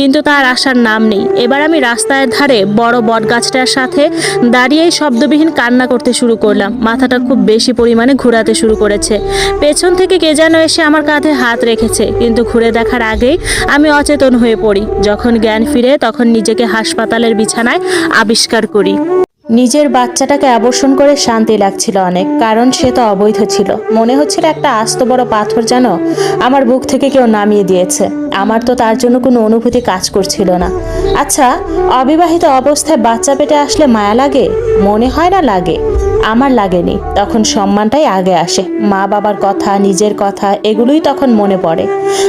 কিন্তু তার আসার নাম নেই। এবার আমি রাস্তার ধারে বড় বটগাছটার সাথে দাঁড়িয়েই শব্দবিহীন কান্না করতে শুরু করলাম। মাথাটা খুব বেশি পরিমাণে ঘোরাতে শুরু করেছে। পেছন থেকে কে যেন এসে আমার কাঁধে হাত রেখেছে, কিন্তু ঘুরে দেখার আগেই আমি অচেতন হয়ে পড়ি। যখন জ্ঞান ফিরে তখন নিজেকে হাসপাতালের বিছানায় আবিষ্কার করি। নিজের বাচ্চাটাকে আবর্ষণ করে শান্তি লাগছিল অনেক, কারণ সে তো অবৈধ ছিল। মনে হচ্ছিল একটা আস্ত বড় পাথর যেন আমার বুক থেকে কেউ নামিয়ে দিয়েছে। আমার তো তার জন্য কোনো অনুভূতি কাজ করছিল না। আচ্ছা অবিবাহিত অবস্থায় বাচ্চা পেটে আসলে মায়া লাগে? মনে হয় না লাগে। আমার লাগেনি। তখন সম্মানটাই আগে আসে। মা বাবার কথা, নিজের কথা, এগুলোই তখন মনে পড়ে।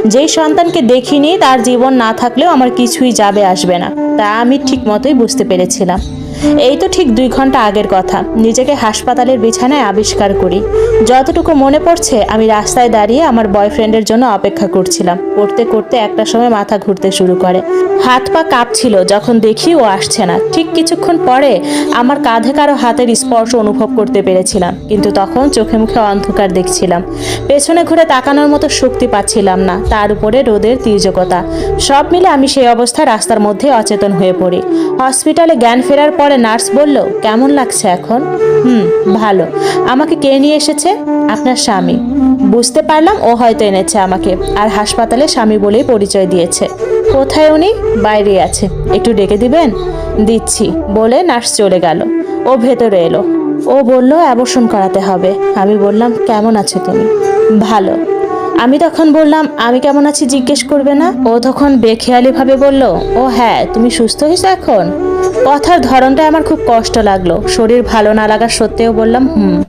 যেই সন্তানকে দেখিনি, তার জীবন না থাকলেও আমার কিছুই যাবে আসবে না। তা আমি ঠিক মতোই বুঝতে পেরেছিলাম। এই তো ঠিক দুই ঘণ্টা আগের কথা। নিজেকে হাসপাতালের বিছানায় আবিষ্কার করি। যতটুকু মনে পড়ছে, আমি রাস্তায় দাঁড়িয়ে আমার বয়ফ্রেন্ডের জন্য অপেক্ষা করছিলাম। করতে করতে একটা সময় মাথা ঘুরতে শুরু করে। হাত পা কাঁপছিল যখন দেখি ও আসছে না। ঠিক কিছুক্ষণ পরে আমার কাঁধে কারও হাতের স্পর্শ অনুভব করতে পেরেছিলাম। কিন্তু তখন চোখে মুখে অন্ধকার দেখছিলাম। পেছনে ঘুরে তাকানোর মতো শক্তি পাচ্ছিলাম না। তার উপরে রোদের তীর্যকতা। সব মিলে আমি সেই অবস্থায় রাস্তার মধ্যে অচেতন হয়ে পড়ি। হসপিটালে জ্ঞান ফেরার পরে নার্স বলল, কেমন লাগছে এখন? হুম, ভালো। আমাকে কে নিয়ে এসেছে? আপনার স্বামী। বুঝতে পারলাম, ও হয়তো এনেছে আমাকে। আর হাসপাতালে স্বামী বলেই পরিচয় দিয়েছে। কোথায় উনি? বাইরে আছে। একটু ডেকে দিবেন? দিচ্ছি। বলে নার্স চলে গেল। ও ভেতরে এলো। ও বলল অ্যাবর্ষণ করাতে হবে। আমি বললাম, কেমন আছো তুমি? ভালো। আমি তখন বললাম, আমি কেমন আছি জিজ্ঞেস করবে না? ও তখন বেখেয়ালিভাবে বলল, ও হ্যাঁ তুমি সুস্থ হয়েছো এখন? কথার ধরনটা আমার খুব কষ্ট লাগল। শরীর ভালো না লাগার সত্ত্বেও বললাম, হুম।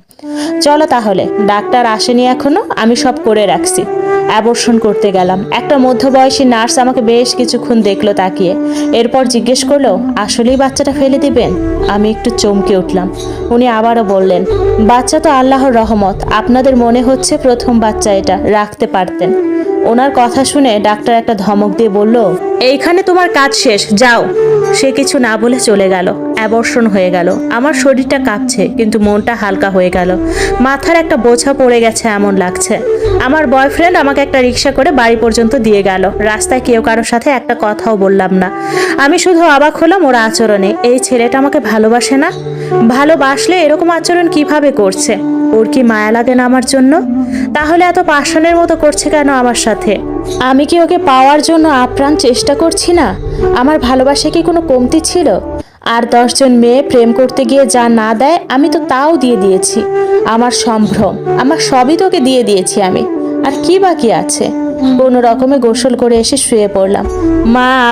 চলো তাহলে, ডাক্তার আসেনি এখনও, আমি সব করে রাখছি। অ্যাবর্ষণ করতে গেলাম। একটা মধ্যবয়সী নার্স আমাকে বেশ কিছুক্ষণ দেখল তাকিয়ে। এরপর জিজ্ঞেস করল, আসলেই বাচ্চাটা ফেলে দিবেন? আমি একটু চমকে উঠলাম। উনি আবারও বললেন, বাচ্চা তো আল্লাহর রহমত, আপনাদের মনে হচ্ছে প্রথম বাচ্চা এটা, রাখতে পারতেন। ওনার কথা শুনে ডাক্তার একটা ধমক দিয়ে বলল, এইখানে তোমার কাজ শেষ, যাও। সে কিছু না বলে চলে গেল। অ্যাবর্ষণ হয়ে গেল। আমার শরীরটা কাঁপছে, কিন্তু মনটা হালকা হয়ে গেল। মাথার একটা বোঝা পড়ে গেছে, এমন লাগছে। আমার বয়ফ্রেন্ড আমাকে একটা রিক্সা করে বাড়ি পর্যন্ত দিয়ে গেল। রাস্তায় কেউ কারোর সাথে একটা কথাও বললাম না। আমি শুধু অবাক হলাম ওর আচরণে। এই ছেলেটা আমাকে ভালোবাসে না? ভালোবাসলে এরকম আচরণ কীভাবে করছে? ওর কি মায়া লাগে না আমার জন্য? তাহলে এত পাষাণের মতো করছে কেন আমার সাথে? আমি কি ওকে পাওয়ার জন্য আপ্রাণ চেষ্টা করছি না? আমার ভালোবাসা কি কোনো কমতি ছিল? আর দশজন মেয়ে প্রেম করতে গিয়ে যা না দেয়, আমি তো তাও দিয়ে দিয়েছি। আমার সম্ভ্রম, আমার সবই তোকে দিয়ে দিয়েছি আমি। আর কি বাকি আছে? কোনো রকমে গোসল করে এসে শুয়ে পড়লাম। মা